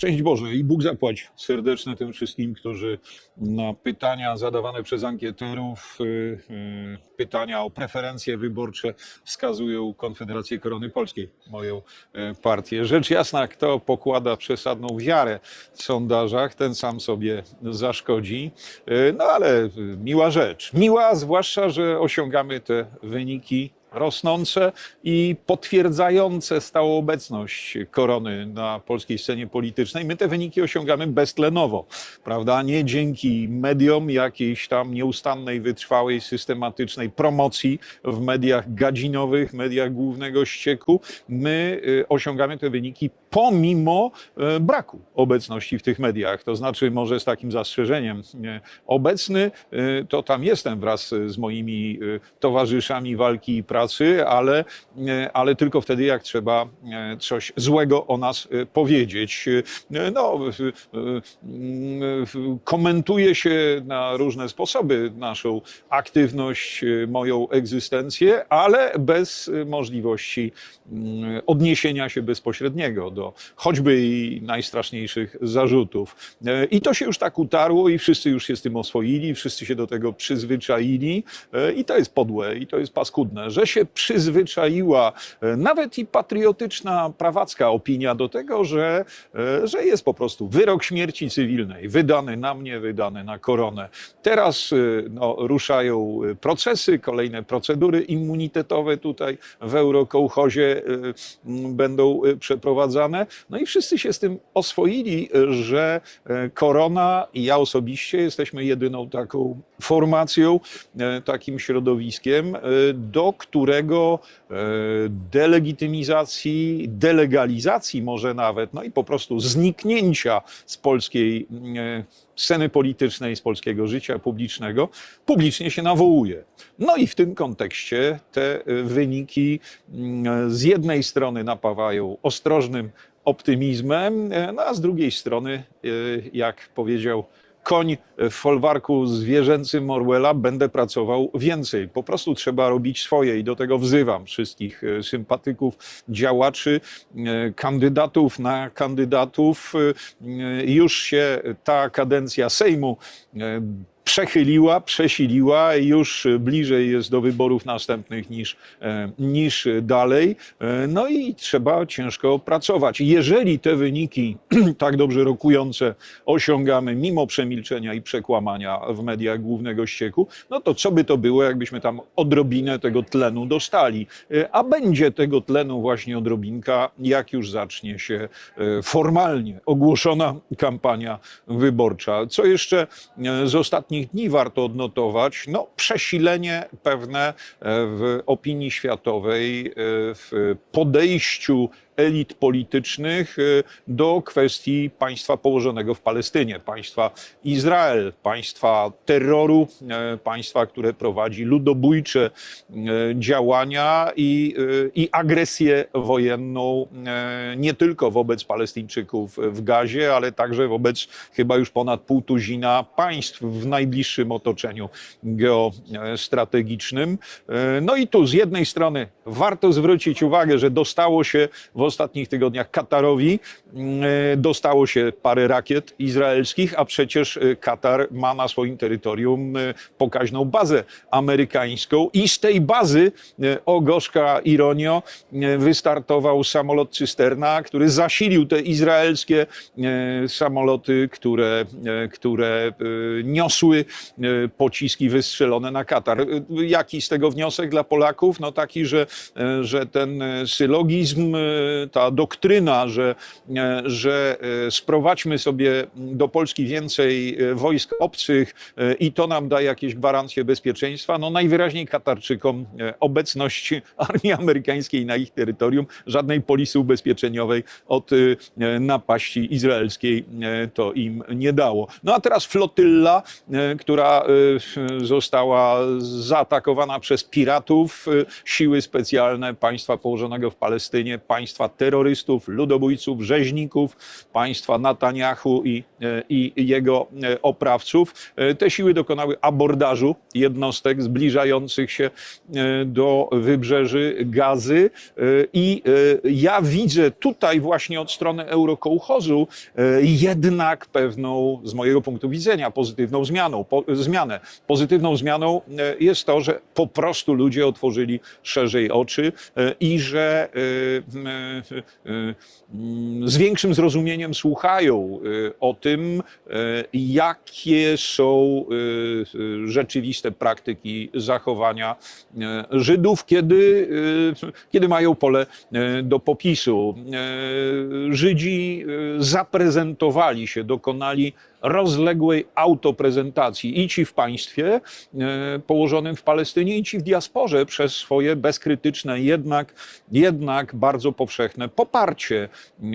Szczęść Boże i Bóg zapłać serdeczne tym wszystkim, którzy na pytania zadawane przez ankieterów, y, y, pytania o preferencje wyborcze wskazują Konfederację Korony Polskiej, moją y, partię. Rzecz jasna, kto pokłada przesadną wiarę w sondażach, ten sam sobie zaszkodzi. No ale miła rzecz. Miła, zwłaszcza, że osiągamy te wyniki rosnące i potwierdzające stałą obecność korony na polskiej scenie politycznej. My te wyniki osiągamy beztlenowo, prawda? Nie dzięki mediom jakiejś tam nieustannej, wytrwałej, systematycznej promocji w mediach gadzinowych, mediach głównego ścieku. My y, osiągamy te wyniki pomimo y, braku obecności w tych mediach. To znaczy, może z takim zastrzeżeniem, nie, obecny y, to tam jestem wraz z moimi y, towarzyszami walki i pracy, ale, y, ale tylko wtedy, jak trzeba y, coś złego o nas y, powiedzieć. No, komentuje się na różne sposoby naszą aktywność, moją egzystencję, ale bez możliwości mm, odniesienia się bezpośredniego do choćby i najstraszniejszych zarzutów. E, I to się już tak utarło i wszyscy już się z tym oswoili, wszyscy się do tego przyzwyczaili E, i to jest podłe i to jest paskudne, że się przyzwyczaiła e, nawet i patriotyczna, prawacka opinia do tego, że, e, że jest po prostu wyrok śmierci cywilnej, wydany na mnie, wydany na koronę. Teraz e, no, ruszają procesy, kolejne procedury immunitetowe tutaj w Eurokołchozie będą przeprowadzane. No i wszyscy się z tym oswoili, że korona i ja osobiście jesteśmy jedyną taką formacją, e, takim środowiskiem, e, do którego e, delegitymizacji, delegalizacji może nawet, no i po prostu zniknięcia z polskiej sceny politycznej, z polskiego życia publicznego, publicznie się nawołuje. No i w tym kontekście te wyniki mm, z jednej strony napawają ostrożnym optymizmem, no a z drugiej strony, jak powiedział koń w folwarku zwierzęcym Orwella, będę pracował więcej. Po prostu trzeba robić swoje i do tego wzywam wszystkich e, sympatyków, działaczy, e, kandydatów na kandydatów. E, Już się ta kadencja Sejmu przechyliła, przesiliła i już bliżej jest do wyborów następnych niż, e, niż dalej. E, No i trzeba ciężko pracować. Jeżeli te wyniki tak dobrze rokujące osiągamy mimo przemilczenia i przekłamania w mediach głównego ścieku, no to co by to było, jakbyśmy tam odrobinę tego tlenu dostali. E, A będzie tego tlenu właśnie odrobinka, jak już zacznie się e, formalnie ogłoszona kampania wyborcza. Co jeszcze e, z ostatnich dni warto odnotować? No, przesilenie pewne e, w opinii światowej, e, w podejściu elit politycznych e, do kwestii państwa położonego w Palestynie, państwa Izrael, państwa terroru, e, państwa, które prowadzi ludobójcze e, działania i, i agresję wojenną nie tylko wobec Palestyńczyków w Gazie, ale także wobec chyba już ponad pół tuzina państw w najbliższym otoczeniu geostrategicznym. No i tu z jednej strony warto zwrócić uwagę, że dostało się w ostatnich tygodniach Katarowi, mm, e, dostało się parę rakiet izraelskich, a przecież e, Katar ma na swoim terytorium e, pokaźną bazę amerykańską i z tej bazy, o gorzka ironio, wystartował samolot cysterna, który zasilił te izraelskie samoloty, które, które niosły pociski wystrzelone na Katar. Jaki z tego wniosek dla Polaków? No taki, że, że ten sylogizm, ta doktryna, że, e, że e, sprowadźmy sobie do Polski więcej e, wojsk obcych i to nam da jakieś gwarancje bezpieczeństwa, no najwyraźniej Katarczykom obecność armii amerykańskiej na ich terytorium, żadnej polisy ubezpieczeniowej od napaści izraelskiej to im nie dało. No a teraz flotylla, która została zaatakowana przez piratów, siły specjalne państwa położonego w Palestynie, państwa państwa terrorystów, ludobójców, rzeźników, państwa Netanyahu i, e, i jego e, oprawców. E, Te siły dokonały abordażu jednostek zbliżających się do wybrzeży Gazy i ja widzę tutaj właśnie od strony Eurokołchozu jednak pewną, z mojego punktu widzenia, pozytywną zmianą, po, zmianę. Pozytywną zmianą jest to, że po prostu ludzie otworzyli szerzej oczy i że z większym zrozumieniem słuchają e, o tym, e, jakie są e, e, rzeczywiste praktyki zachowania e, Żydów, kiedy, e, kiedy mają pole e, do popisu. E, Żydzi e, zaprezentowali się, dokonali rozległej autoprezentacji i ci w państwie e, położonym w Palestynie, i ci w diasporze przez swoje bezkrytyczne, jednak, jednak bardzo powszechne poparcie, e,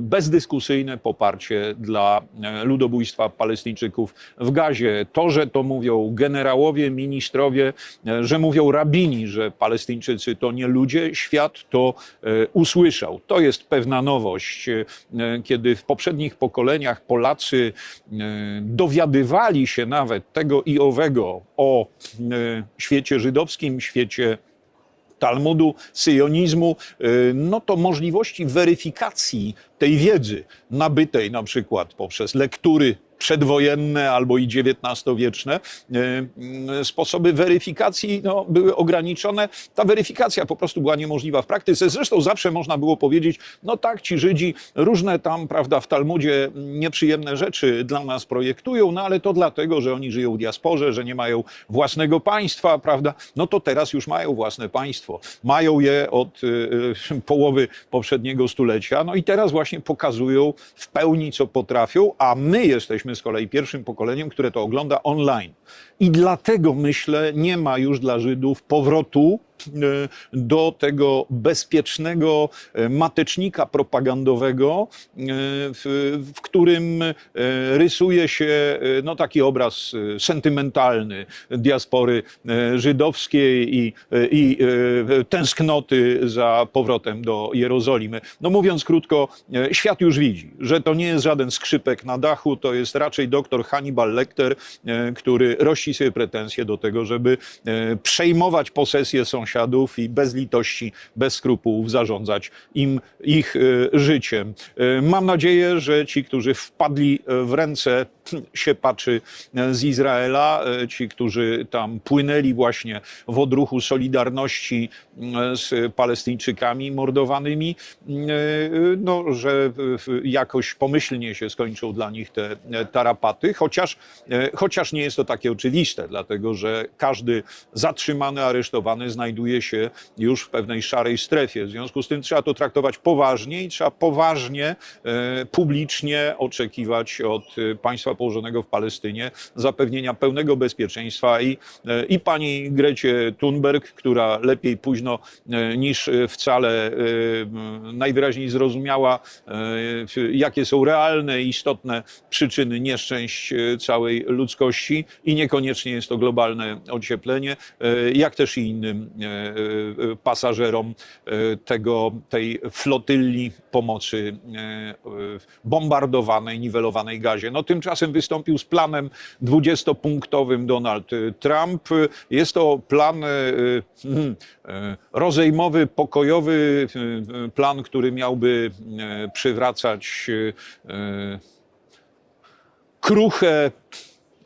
bezdyskusyjne poparcie dla e, ludobójstwa Palestyńczyków w Gazie. To, że to mówią generałowie, ministrowie, że mówią rabini, że Palestyńczycy to nie ludzie, świat to usłyszał. To jest pewna nowość, kiedy w poprzednich pokoleniach Polacy e, dowiadywali się nawet tego i owego o e, świecie żydowskim, świecie Talmudu, syjonizmu, y, no to możliwości weryfikacji tej wiedzy nabytej na przykład poprzez lektury przedwojenne albo i XIX-wieczne, y, y, sposoby weryfikacji no, były ograniczone. Ta weryfikacja po prostu była niemożliwa w praktyce. Zresztą zawsze można było powiedzieć, no tak, ci Żydzi różne tam, prawda, w Talmudzie nieprzyjemne rzeczy dla nas projektują, no ale to dlatego, że oni żyją w diasporze, że nie mają własnego państwa, prawda? No to teraz już mają własne państwo. Mają je od y, połowy poprzedniego stulecia, no i teraz właśnie pokazują w pełni, co potrafią, a my jesteśmy z kolei pierwszym pokoleniem, które to ogląda online. I dlatego myślę, nie ma już dla Żydów powrotu do tego bezpiecznego e, matecznika propagandowego, e, w, którym e, rysuje się e, no, taki obraz e, sentymentalny diaspory e, żydowskiej i, e, i e, tęsknoty za powrotem do Jerozolimy. No mówiąc krótko, e, świat już widzi, że to nie jest żaden skrzypek na dachu, to jest raczej doktor Hannibal Lecter, e, który rości sobie pretensje do tego, żeby e, przejmować posesję sąsiadów i bez litości, bez skrupułów zarządzać im ich e, życiem. E, Mam nadzieję, że ci, którzy wpadli e, w ręce siepaczy e, z Izraela, e, ci, którzy tam płynęli właśnie w odruchu solidarności e, z Palestyńczykami mordowanymi, no, że jakoś pomyślnie się skończą dla nich te tarapaty, chociaż, chociaż nie jest to takie oczywiste, dlatego że każdy zatrzymany, aresztowany znajduje się już w pewnej szarej strefie. W związku z tym trzeba to traktować poważnie i trzeba poważnie, publicznie oczekiwać od e, położonego w Palestynie zapewnienia pełnego bezpieczeństwa i, e, i pani Grecie Thunberg, która lepiej późno e, niż wcale e, najwyraźniej zrozumiała, jakie są realne i istotne przyczyny nieszczęść całej ludzkości i niekoniecznie jest to globalne ocieplenie, jak też i innym pasażerom tego, tej flotylli pomocy bombardowanej, niwelowanej gazie. No tymczasem wystąpił z planem 20-punktowym Donald Trump. Jest to plan hmm, e, rozejmowy, pokojowy, plan, który miałby przywracać kruche,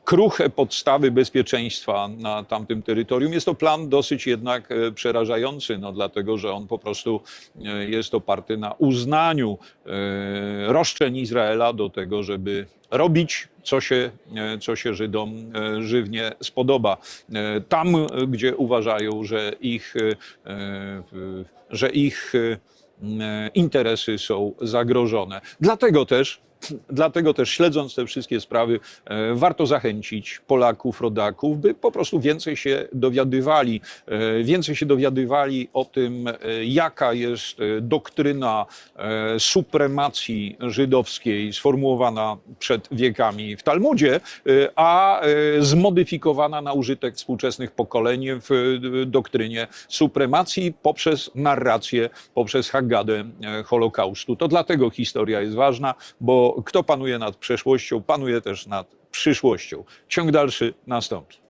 kruche podstawy bezpieczeństwa na tamtym terytorium. Jest to plan dosyć jednak e, przerażający, no, dlatego że on po prostu e, jest oparty na uznaniu e, roszczeń Izraela do tego, żeby robić, co się, co się Żydom żywnie spodoba. Tam, gdzie uważają, że ich, że ich interesy są zagrożone. Dlatego też Dlatego też śledząc te wszystkie sprawy, e, warto zachęcić Polaków, rodaków, by po prostu więcej się dowiadywali, e, więcej się dowiadywali o tym, e, jaka jest doktryna supremacji żydowskiej sformułowana przed wiekami w Talmudzie, a zmodyfikowana na użytek współczesnych pokoleń w doktrynie supremacji poprzez narrację, poprzez Haggadę Holokaustu. To dlatego historia jest ważna, kto panuje nad przeszłością, panuje też nad przyszłością. Ciąg dalszy nastąpi.